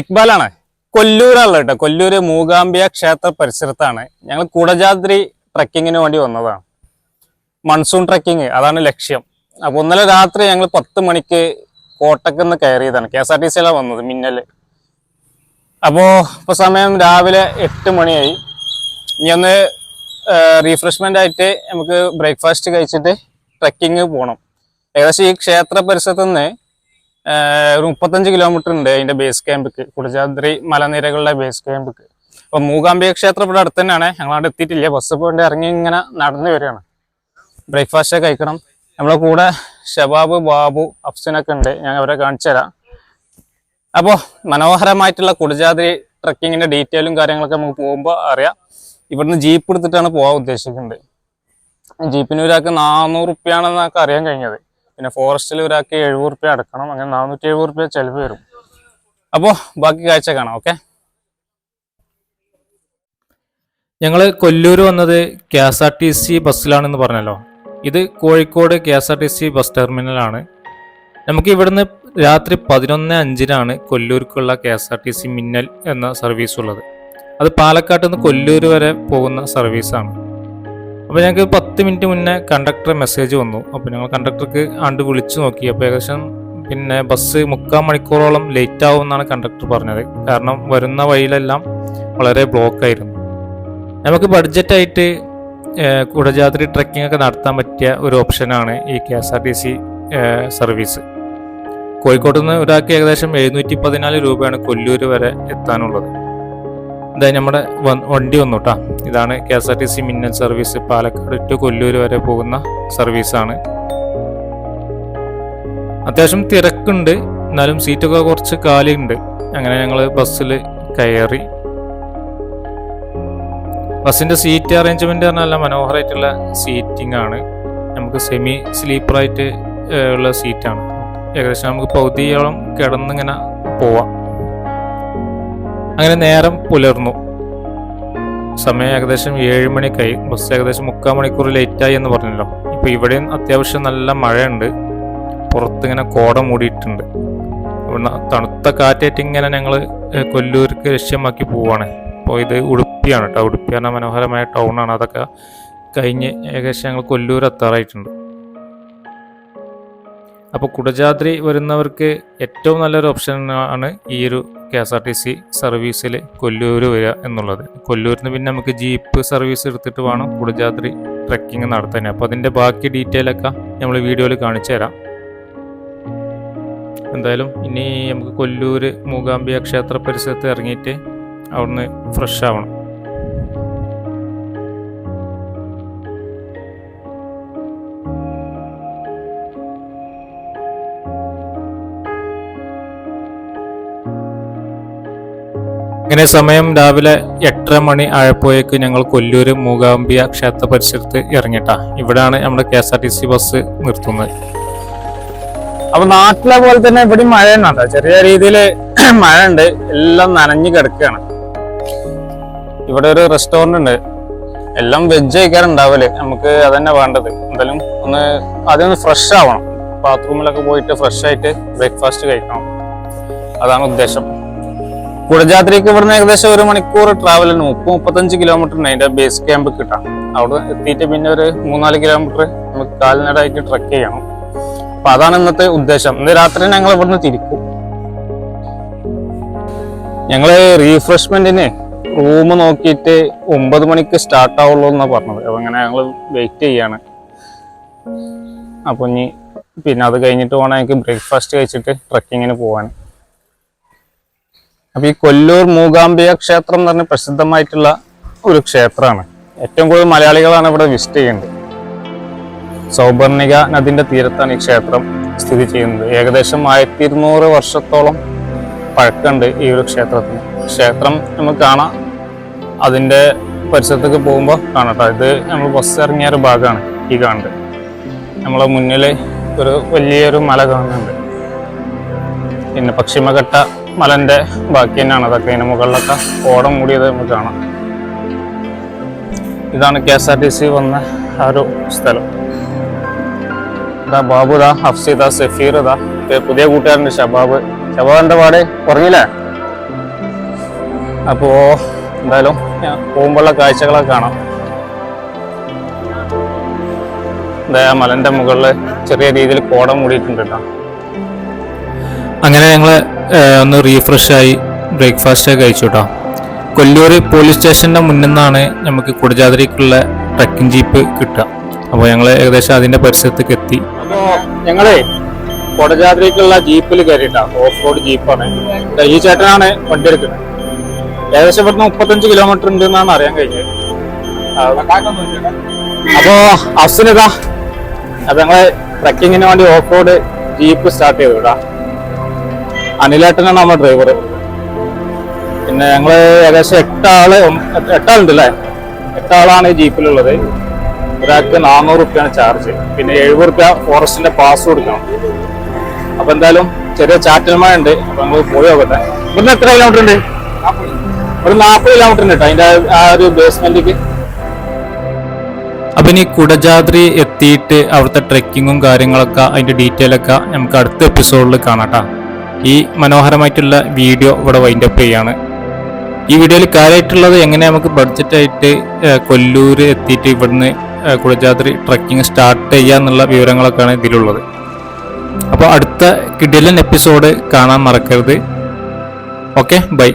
ഇക്ബാലാണ്. കൊല്ലൂരാണല്ലോ കേട്ടോ. കൊല്ലൂര് മൂകാംബിയ ക്ഷേത്ര പരിസരത്താണ്. ഞങ്ങൾ കുടജാദ്രി ട്രക്കിങ്ങിന് വേണ്ടി വന്നതാണ്. മൺസൂൺ ട്രക്കിങ് അതാണ് ലക്ഷ്യം. അപ്പോൾ ഇന്നലെ രാത്രി ഞങ്ങൾ പത്ത് മണിക്ക് കോട്ടക്കുന്ന് കയറിയതാണ്. കെ എസ് ആർ ടി സിയിലാണ് വന്നത് മിന്നൽ. അപ്പോ ഇപ്പൊ സമയം രാവിലെ എട്ട് മണിയായി. ഇനി ഒന്ന് റീഫ്രഷ്മെന്റ് ആയിട്ട് നമുക്ക് ബ്രേക്ക്ഫാസ്റ്റ് കഴിച്ചിട്ട് ട്രക്കിങ് പോകണം ഏകദേശം ഈ ക്ഷേത്ര പരിസരത്ത് നിന്ന് ഒരു മുപ്പത്തഞ്ച് കിലോമീറ്റർ ഉണ്ട് അതിന്റെ ബേസ് ക്യാമ്പിക്ക് കുടജാദ്രി മലനിരകളുടെ ബേസ് ക്യാമ്പിക്ക് അപ്പൊ മൂകാംബിക ക്ഷേത്രം ഇവിടെ അടുത്ത് തന്നെയാണ്. ഞങ്ങളവിടെ എത്തിയിട്ടില്ല. ബസ് പോയിട്ട് ഇറങ്ങി ഇങ്ങനെ നടന്നു വരികയാണ്. ബ്രേക്ക്ഫാസ്റ്റ് കഴിക്കണം. നമ്മളെ കൂടെ ഷബാബ് ബാബു അഫ്സിനൊക്കെ ഉണ്ട്. ഞാൻ അവരെ കാണിച്ചു തരാം. അപ്പോൾ മനോഹരമായിട്ടുള്ള കുടജാദ്രി ട്രക്കിങ്ങിന്റെ ഡീറ്റെയിലും കാര്യങ്ങളൊക്കെ നമുക്ക് പോകുമ്പോൾ അറിയാം. ഇവിടുന്ന് ജീപ്പ് എടുത്തിട്ടാണ് പോകാൻ ഉദ്ദേശിക്കുന്നത്. ജീപ്പിന് ഒരാൾക്ക് നാനൂറ് റുപ്യാണെന്നൊക്കെ അറിയാൻ കഴിഞ്ഞത്. പിന്നെ ഫോറസ്റ്റിൽ ഒരാൾക്ക് എഴുപത് റുപ്യ അടക്കണം അങ്ങനെ നാനൂറ്റി എഴുപത് റുപ്യ ചിലവ് വരും. അപ്പോൾ ബാക്കി കാഴ്ച കാണാം ഓക്കെ ഞങ്ങൾ കൊല്ലൂർ വന്നത് K S R T C ബസ്സിലാണെന്ന് പറഞ്ഞല്ലോ. ഇത് Kozhikode K S R T C bus ടെർമിനലാണ്. നമുക്ക് ഇവിടുന്ന് രാത്രി പതിനൊന്ന് അഞ്ചിനാണ് കൊല്ലൂർക്കുള്ള K S R T C Minnal എന്ന സർവീസ് ഉള്ളത്. അത് പാലക്കാട്ട് നിന്ന് കൊല്ലൂർ വരെ പോകുന്ന സർവീസാണ് അപ്പോൾ ഞങ്ങൾക്ക് മിനിറ്റ് മുന്നേ കണ്ടക്ടർ മെസ്സേജ് വന്നു. അപ്പോൾ ഞങ്ങൾ കണ്ടക്ടർക്ക് ആണ്ട് വിളിച്ചു നോക്കി. അപ്പോൾ ഏകദേശം പിന്നെ ബസ് മുക്കാൽ മണിക്കൂറോളം ലേറ്റ് ആവും എന്നാണ് കണ്ടക്ടർ പറഞ്ഞത്. കാരണം വരുന്ന വഴിയിലെല്ലാം വളരെ ബ്ലോക്ക് ആയിരുന്നു. നമുക്ക് ബഡ്ജറ്റായിട്ട് കുടജാത്രി ട്രക്കിംഗ് ഒക്കെ നടത്താൻ പറ്റിയ ഒരു ഓപ്ഷനാണ് ഈ K S R T C service കോഴിക്കോട്ട് നിന്ന് ഒരാൾക്ക് ഏകദേശം എഴുന്നൂറ്റി പതിനാല് രൂപയാണ് കൊല്ലൂർ വരെ എത്താനുള്ളത്. ഇതാ നമ്മുടെ വണ്ടി വന്നു കേട്ടോ ഇതാണ് K S R T C Minnal service. Palakkad to Kollur വരെ പോകുന്ന സർവീസാണ്. അത്യാവശ്യം തിരക്കുണ്ട്. എന്നാലും സീറ്റൊക്കെ കുറച്ച് കാലിയുണ്ട് അങ്ങനെ ഞങ്ങൾ ബസ്സിൽ കയറി. ബസ്സിന്റെ സീറ്റ് അറേഞ്ച്മെന്റ് പറഞ്ഞാൽ നല്ല മനോഹരമായിട്ടുള്ള സീറ്റിംഗ് ആണ് നമുക്ക് സെമി സ്ലീപ്പറായിട്ട് ഉള്ള സീറ്റാണ്. ഏകദേശം നമുക്ക് പകുതിയോളം കിടന്നിങ്ങനെ പോവാം. അങ്ങനെ നേരം പുലർന്നു. സമയം ഏകദേശം ഏഴ് മണിക്കായി. ബസ് ഏകദേശം മുക്കാൽ മണിക്കൂർ ലേറ്റായി എന്ന് പറഞ്ഞല്ലോ. ഇപ്പൊ ഇവിടെയും അത്യാവശ്യം നല്ല മഴയുണ്ട്. പുറത്തിങ്ങനെ കോട മൂടിയിട്ടുണ്ട്. തണുത്ത കാറ്റേറ്റ് ഇങ്ങനെ ഞങ്ങൾ കൊല്ലൂർക്ക് ലക്ഷ്യമാക്കി പോവാണ്. അപ്പോൾ ഇത് ഉടുപ്പിയാണ് കേട്ടോ. ഉടുപ്പി പറഞ്ഞ മനോഹരമായ ടൗണാണ് അതൊക്കെ കഴിഞ്ഞ് ഏകദേശം ഞങ്ങൾ കൊല്ലൂർ എത്താറായിട്ടുണ്ട്. അപ്പോൾ കുടജാദ്രി വരുന്നവർക്ക് ഏറ്റവും നല്ലൊരു ഓപ്ഷൻ ആണ് ഈ ഒരു K S R T C സർവീസിൽ കൊല്ലൂർ വരിക എന്നുള്ളത്. കൊല്ലൂരിൽ നിന്ന് പിന്നെ നമുക്ക് ജീപ്പ് സർവീസ് എടുത്തിട്ട് വേണം കുടജാദ്രി ട്രക്കിംഗ് നടത്താൻ. അപ്പോൾ അതിന്റെ ബാക്കി ഡീറ്റെയിൽ ഒക്കെ നമ്മൾ വീഡിയോയിൽ കാണിച്ചു തരാം. എന്തായാലും ഇനി നമുക്ക് കൊല്ലൂർ മൂകാംബിക ക്ഷേത്ര പരിസരത്ത് ഇറങ്ങിയിട്ട് അവിടുന്ന് ഫ്രഷ് ആവണം. ഇങ്ങനെ സമയം രാവിലെ എട്ടര മണി ആയപ്പോഴേക്ക് ഞങ്ങൾ കൊല്ലൂര് മൂകാംബിയ ക്ഷേത്ര പരിസരത്ത് ഇറങ്ങിട്ടാ. ഇവിടാണ് നമ്മുടെ K S R T C bus നിർത്തുന്നത്. അപ്പൊ നാട്ടിലെ പോലെ തന്നെ ഇവിടെ മഴ ചെറിയ രീതിയിൽ മഴ ഉണ്ട്. എല്ലാം നനഞ്ഞു കിടക്കുകയാണ് ഇവിടെ ഒരു റെസ്റ്റോറന്റ് ഉണ്ട്. എല്ലാം വെജ് കഴിക്കാറുണ്ടാവൽ. നമുക്ക് അതന്നെ വേണ്ടത്. എന്തായാലും ഒന്ന് ഒന്ന് ഫ്രഷ് ആവണം. ബാത്റൂമിലൊക്കെ പോയിട്ട് ഫ്രഷ് ആയിട്ട് ബ്രേക്ക്ഫാസ്റ്റ് കഴിക്കണം. അതാണ് ഉദ്ദേശം. കുടജാത്രിക്ക് ഇവിടുന്ന് ഏകദേശം ഒരു മണിക്കൂർ ഉണ്ട് മുപ്പത് മുപ്പത്തഞ്ച് കിലോമീറ്റർ ഉണ്ട് അതിന്റെ ബേസ് ക്യാമ്പ് കിട്ടാം. അവിടെ എത്തിയിട്ട് പിന്നെ ഒരു മൂന്നാൽ കിലോമീറ്റർ നമുക്ക് കാൽനടയായിട്ട് ട്രക്ക് ചെയ്യണം. അപ്പൊ അതാണ് ഇന്നത്തെ ഉദ്ദേശം. ഇന്ന് രാത്രി ഞങ്ങൾ ഇവിടുന്ന് തിരിക്കും. ഞങ്ങൾ റീഫ്രഷ്മെന്റിന് റൂം നോക്കിയിട്ട് ഒമ്പത് മണിക്ക് സ്റ്റാർട്ട് ആവുള്ളൂ എന്നാ പറഞ്ഞത്. അപ്പൊ അങ്ങനെ ഞങ്ങൾ വെയിറ്റ് ചെയ്യാണ്. അപ്പൊ ഇനി പിന്നെ അത് കഴിഞ്ഞിട്ട് വേണം എനിക്ക് ബ്രേക്ക്ഫാസ്റ്റ് കഴിച്ചിട്ട് ട്രക്കിങ്ങിന് പോവാൻ. അപ്പൊ ഈ കൊല്ലൂർ മൂകാംബിക ക്ഷേത്രം എന്ന് പറഞ്ഞ പ്രസിദ്ധമായിട്ടുള്ള ഒരു ക്ഷേത്രമാണ്. ഏറ്റവും കൂടുതൽ മലയാളികളാണ് ഇവിടെ വിസിറ്റ് ചെയ്യുന്നത്. സൗപർണിക നദിന്റെ തീരത്താണ് ഈ ക്ഷേത്രം സ്ഥിതി ചെയ്യുന്നത്. ഏകദേശം ആയിരത്തി ഇരുന്നൂറ് വർഷത്തോളം പഴക്കമുണ്ട് ഈ ഒരു ക്ഷേത്രത്തിന്. ക്ഷേത്രം നമുക്ക് കാണാം. അതിന്റെ പരിസരത്തേക്ക് പോകുമ്പോൾ കാണട്ടോ ഇത് നമ്മൾ ബസ് ഇറങ്ങിയ ഒരു ഭാഗമാണ് ഈ കാണുന്നത്. നമ്മളെ മുന്നിൽ ഒരു വലിയൊരു മല കാണുന്നുണ്ട്. പിന്നെ പശ്ചിമഘട്ട മലന്റെ ബാക്കി തന്നെയാണ്. അതൊക്കെ അതിന് മുകളിലൊക്കെ ഓടം മൂടിയത് നമുക്ക് കാണാം. ഇതാണ് K S R T C വന്ന ആ ഒരു സ്ഥലം. ഇതാ ബാബു ഇതാ ഹഫ്സി ഇതാ സഫീർ ഇത് പുതിയ കൂട്ടുകാരുണ്ട് ഷബാബ്. ഷബാബ് പാടെ കുറഞ്ഞില്ലേ? അപ്പോൾ എന്തായാലും പോകുമ്പോഴുള്ള കാഴ്ചകളൊക്കെ കാണാം. എന്താ മലന്റെ മുകളിൽ ചെറിയ രീതിയിൽ കോടം മൂടിയിട്ടുണ്ട് കേട്ടോ. അങ്ങനെ ഞങ്ങൾ ഒന്ന് റീഫ്രഷായി ബ്രേക്ക്ഫാസ്റ്റ് കഴിച്ചു കേട്ടോ കൊല്ലൂർ പോലീസ് സ്റ്റേഷന്റെ മുന്നിൽ നിന്നാണ് നമുക്ക് കുടജാതിരിക്കുള്ള ട്രക്കിംഗ് ജീപ്പ് കിട്ടുക. അപ്പോൾ ഞങ്ങൾ ഏകദേശം അതിന്റെ പരിസരത്തേക്ക് എത്തി. അപ്പോൾ ഞങ്ങളെ കൊടജാദ്രിക്കുള്ള ജീപ്പിൽ കയറിയിട്ടാണ് ഓഫ് റോഡ് ജീപ്പാണ് ഈ ചേട്ടനാണ് വണ്ടി എടുക്കുന്നത്. ഏകദേശം ഇവിടുന്ന് മുപ്പത്തഞ്ച് കിലോമീറ്റർ ഉണ്ട് എന്നാണ് അറിയാൻ കഴിഞ്ഞത്. അപ്പോൾ അസുനിതാ അപ്പൊ ഞങ്ങൾ ട്രക്കിങ്ങിന് വേണ്ടി ഓഫ് റോഡ് ജീപ്പ് സ്റ്റാർട്ട് ചെയ്തു കേട്ടാ അനിലേട്ടനാണ് നമ്മുടെ ഡ്രൈവർ പിന്നെ ഞങ്ങൾ ഏകദേശം എട്ടാൾ എട്ടാളുണ്ട് അല്ലേ എട്ടാളാണ് ഈ ജീപ്പിലുള്ളത്. ഒരാൾക്ക് നാനൂറ് റുപ്യാണ് ചാർജ് പിന്നെ എഴുപത് റുപ്യ ഫോറസ്റ്റിന്റെ പാസ് കൊടുക്കണം. അപ്പൊ എന്തായാലും ചെറിയ ചാറ്റൽമഴ ഉണ്ട് അപ്പൊ ഞങ്ങൾ പോയി നോക്കട്ടെ. ഇവിടുന്ന് എത്ര കിലോമീറ്റർ ഉണ്ട്? ഒരു നാൽപ്പത് കിലോമീറ്റർ ഉണ്ട് കേട്ടോ അതിന്റെ ആ ഒരു ബേസ്മെന്റിക്ക് അപ്പൊ ഇനി കുടജാദ്രി എത്തിയിട്ട് അവിടുത്തെ ട്രെക്കിങ്ങും കാര്യങ്ങളൊക്കെ അതിന്റെ ഡീറ്റെയിൽ ഒക്കെ നമുക്ക് അടുത്ത എപ്പിസോഡിൽ കാണാട്ടാ ഈ മനോഹരമായിട്ടുള്ള വീഡിയോ ഇവിടെ വൈൻഡ് അപ്പ് ചെയ്യാണ്. ഈ വീഡിയോയിൽ കാര്യമായിട്ടുള്ളത് എങ്ങനെ നമുക്ക് ബഡ്ജറ്റായിട്ട് കൊല്ലൂർ എത്തിയിട്ട് ഇവിടുന്ന് കുളജാദ്രി ട്രക്കിംഗ് സ്റ്റാർട്ട് ചെയ്യാന്നുള്ള വിവരങ്ങളൊക്കെയാണ് ഇതിലുള്ളത്. അപ്പോൾ അടുത്ത കിഡിലൻ എപ്പിസോഡ് കാണാൻ മറക്കരുത്. Okay bye